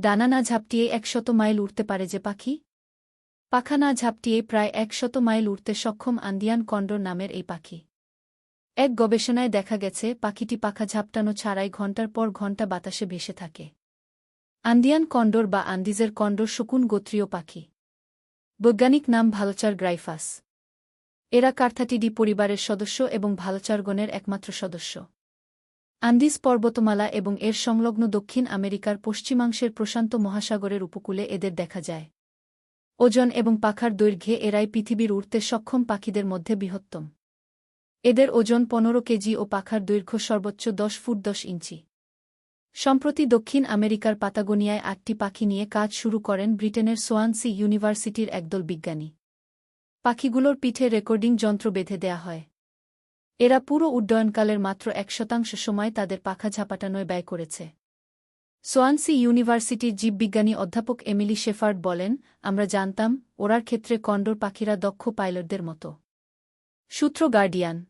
ডানা না ঝাপটিয়ে একশত মাইল উড়তে পারে যে পাখি? পাখা না ঝাপটিয়ে প্রায় একশত মাইল উড়তে সক্ষম আন্দিয়ান কন্ডর নামের এই পাখি। এক গবেষণায় দেখা গেছে, পাখিটি পাখা ঝাপটানো ছাড়াই ঘণ্টার পর ঘণ্টা বাতাসে ভেসে থাকে। আন্দিয়ান কন্ডর বা আন্দিজের কন্ডর শকুন গোত্রীয় পাখি। বৈজ্ঞানিক নাম ভালোচার গ্রাইফাস। এরা কার্থাটিডি পরিবারের সদস্য এবং ভালোচারগণের একমাত্র সদস্য। আন্দিজ পর্বতমালা এবং এর সংলগ্ন দক্ষিণ আমেরিকার পশ্চিমাংশের প্রশান্ত মহাসাগরের উপকূলে এদের দেখা যায়। ওজন এবং পাখার দৈর্ঘ্যে এরাই পৃথিবীর উড়তে সক্ষম পাখিদের মধ্যে বৃহত্তম। এদের ওজন পনেরো কেজি ও পাখার দৈর্ঘ্য সর্বোচ্চ দশ ফুট দশ ইঞ্চি। সম্প্রতি দক্ষিণ আমেরিকার পাতাগোনিয়ায় আটটি পাখি নিয়ে কাজ শুরু করেন ব্রিটেনের সোয়ানসি ইউনিভার্সিটির একদল বিজ্ঞানী। পাখিগুলোর পিঠে রেকর্ডিং যন্ত্র বেঁধে দেয়া হয়। এরা পুরো উড্ডয়নকালের মাত্র এক শতাংশ সময় তাদের পাখা ঝাপাটানোয় ব্যয় করেছে। সোয়ানসি ইউনিভার্সিটির জীববিজ্ঞানী অধ্যাপক এমিলি শেফার্ড বলেন, আমরা জানতাম, ওরার ক্ষেত্রে কন্ডর পাখিরা দক্ষ পাইলটদের মতো। সূত্র গার্ডিয়ান